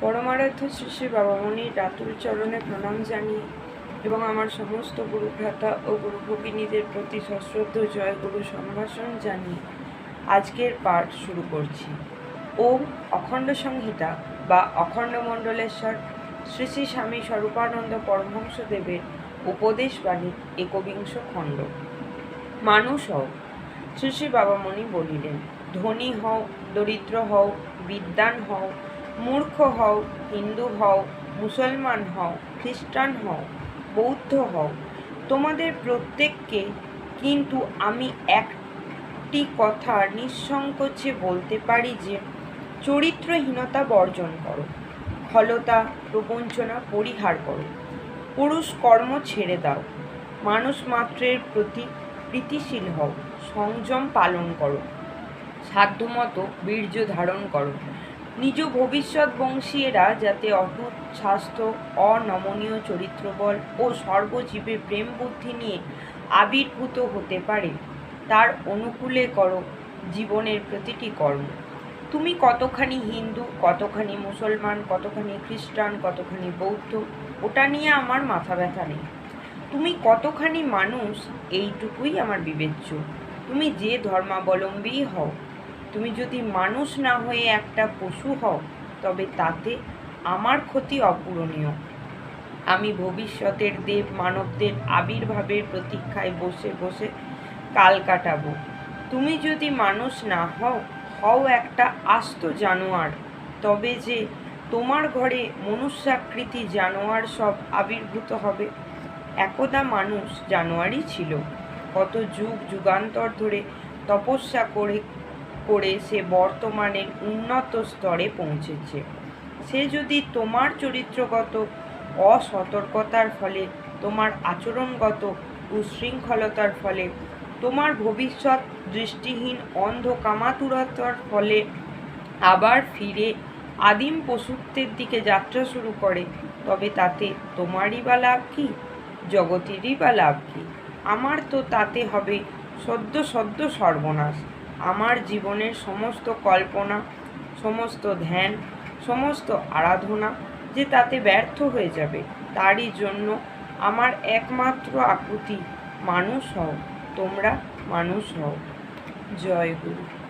পরমারাধ্য শ্রী শ্রী বাবামণির রাতুল চরণে প্রণাম জানিয়ে এবং আমার সমস্ত গুরু ভ্রাতা ও গুরু ভগিনীদের প্রতি সশ্রদ্ধ জয় গুরু সম্ভাষণ জানিয়ে আজকের পাঠ শুরু করছি। ওম অখণ্ড সংহিতা বা অখণ্ড মণ্ডলেশ্বর শ্রী শ্রী স্বামী স্বরূপানন্দ পরমহংস দেবের উপদেশ বাণী একবিংশ খণ্ড। মানুষ হও, শ্রী শ্রী বাবামণি বলিলেন, ধনী হও, দরিদ্র হও, বিদ্বান হও মূর্খ হও, হিন্দু হও, মুসলমান হও, খ্রিস্টান হও, বৌদ্ধ হও। তোমাদের প্রত্যেককে কিন্তু আমি একটি কথা নিঃসংকোচে বলতে পারি যে, চরিত্রহীনতা বর্জন করো খলতা প্রবঞ্চনা পরিহার করো, পুরুষ কর্ম ছেড়ে দাও, মানুষ মাত্রের প্রতি প্রীতিশীল হও, সংযম পালন করো, সাধ্যমতো বীর্য ধারণ করো। নিজ ভবিষ্যৎ বংশীয়েরা যাতে অটুট, স্বাস্থ্য, অনমনীয় চরিত্রবল ও সর্বজীবে প্রেম বুদ্ধি নিয়ে আবির্ভূত হতে পারে, তার অনুকূলে করো জীবনের প্রতিটি কর্ম। তুমি কতখানি হিন্দু, কতখানি মুসলমান, কতখানি খ্রিস্টান, কতখানি বৌদ্ধ, ওটা নিয়ে আমার মাথা ব্যথা নেই। তুমি কতখানি মানুষ, এইটুকুই আমার বিবেচ্য। তুমি যে ধর্মাবলম্বী হও তুমি যদি মানুষ না হয়ে একটা পশু হও, তবে তাতে আমার ক্ষতি অপূরণীয়। আমি ভবিষ্যতের দেব মানবদের আবির্ভাবের প্রতীক্ষায় বসে বসে কাল কাটাবো। তুমি যদি মানুষ না হও হও একটা আস্ত জানোয়ার। তবে যে তোমার ঘরে মনুষ্যাকৃতি জানোয়ার সব আবির্ভূত হবে, একদা মানুষ জানোয়ারই ছিল। কত যুগ, যুগান্তর ধরে তপস্যা করে করে সে বর্তমানের উন্নত স্তরে পৌঁছেছে। সে যদি তোমার চরিত্রগত অসতর্কতার ফলে, তোমার আচরণগত উশৃঙ্খলতার ফলে, তোমার ভবিষ্যৎ দৃষ্টিহীন অন্ধ কামাতুরতার ফলে আবার ফিরে আদিম পশুত্বের দিকে যাত্রা শুরু করে, তবে তাতে তোমারই বা লাভ কী? জগতেরই বা লাভ কী? আমার তো তাতে হবে সদ্য সদ্য সর্বনাশ। আমার জীবনের সমস্ত কল্পনা, সমস্ত ধ্যান, সমস্ত আরাধনা যে তাতে ব্যর্থ হয়ে যাবে, তারই জন্য আমার একমাত্র আকুতি, মানুষ হও, তোমরা মানুষ হও। জয় গুরু।